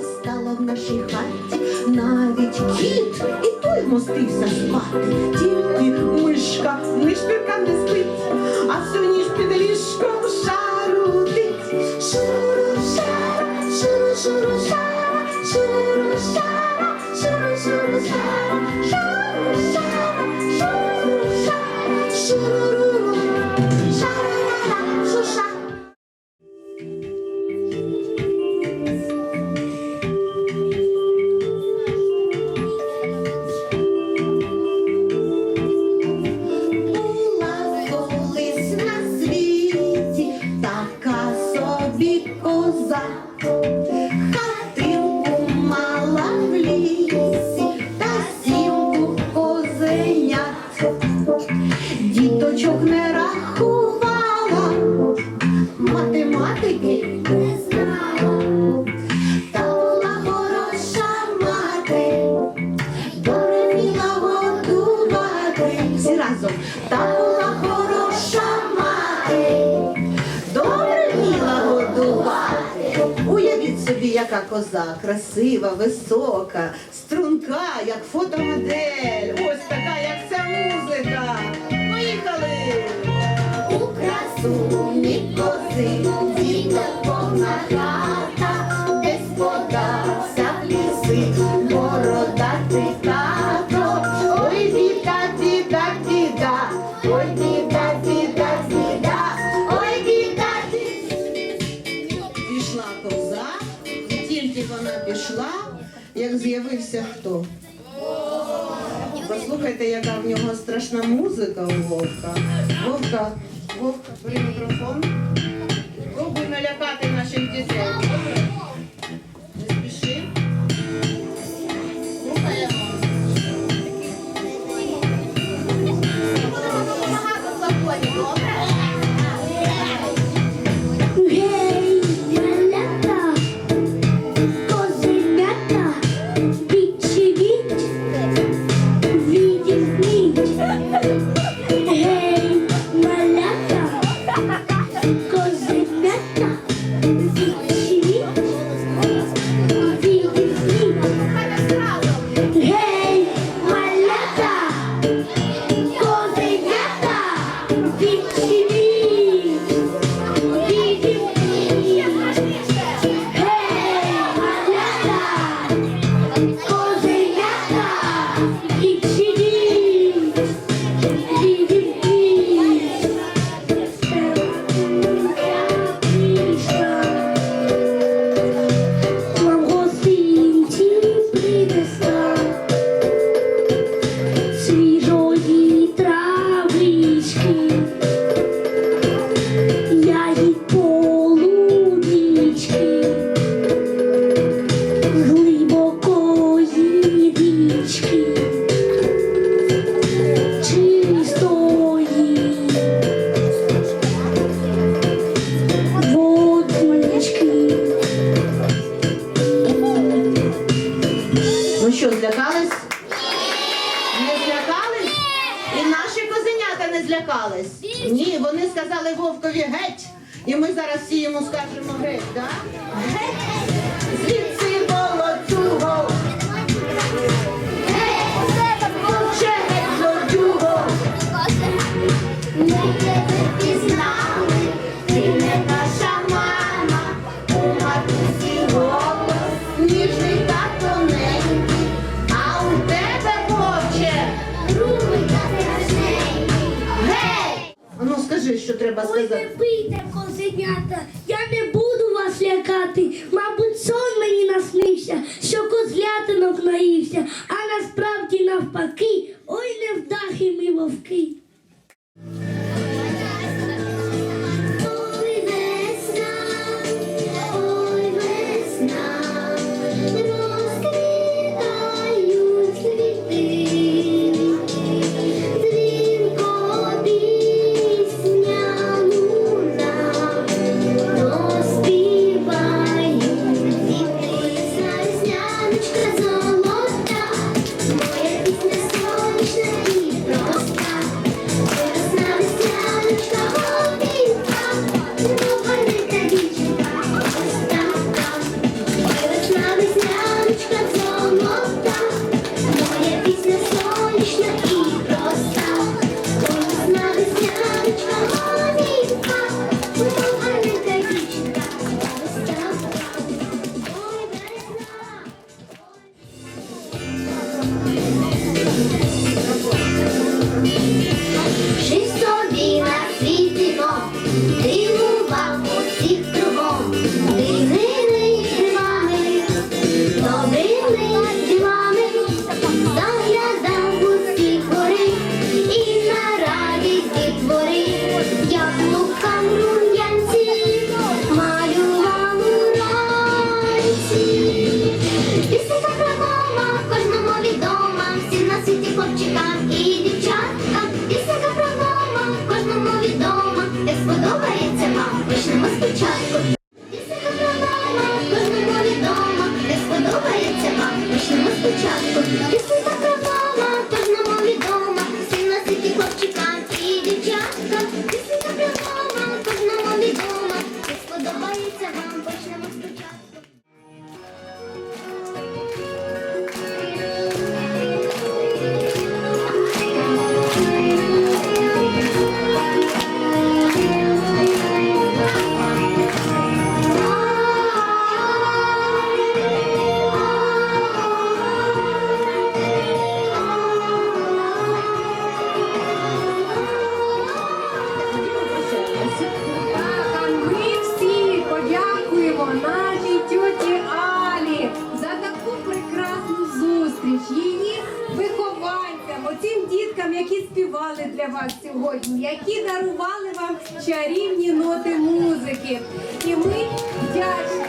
Стало в нашій хаті навіть кіт, і той вмостився спати. Тільки мишка, нишпірка не спить, а сьогодні ж під ліжком шарудить. Діточок не рахувала, математики не знала, та була хороша мати. Добре вміла годувати. Всі разом. Та була хороша мати. Добре вміла годувати. Уявіть собі, яка коза, красива, висока, струнка, як фотомодель. Красуні кози діток повна хата, десь подався в ліси, бородатий тато. Ой, біда, біда, біда, ой, біда, біда, біда, ой, біда, біда. Пішла коза, тільки вона пішла, як з'явився хто? Послухайте, яка в нього страшна музика у Вовка. Вовка, Вовка, бери мікрофон. Пробуй налякати наших дітей. І наші козенята не злякались? Ні, вони сказали Вовкові геть. І ми зараз всі йому скажемо геть, так? Геть! Звідси молодцюго! Треба Ой, сказати. не бийте, козенята, я не буду вас лякати. Мабуть, сон мені наснився, що козлятинок наївся, а насправді навпаки, ой, невдахи ми вовки. She's спочатку. Оцим діткам, які співали для вас сьогодні, які дарували вам чарівні ноти музики. І ми вдячні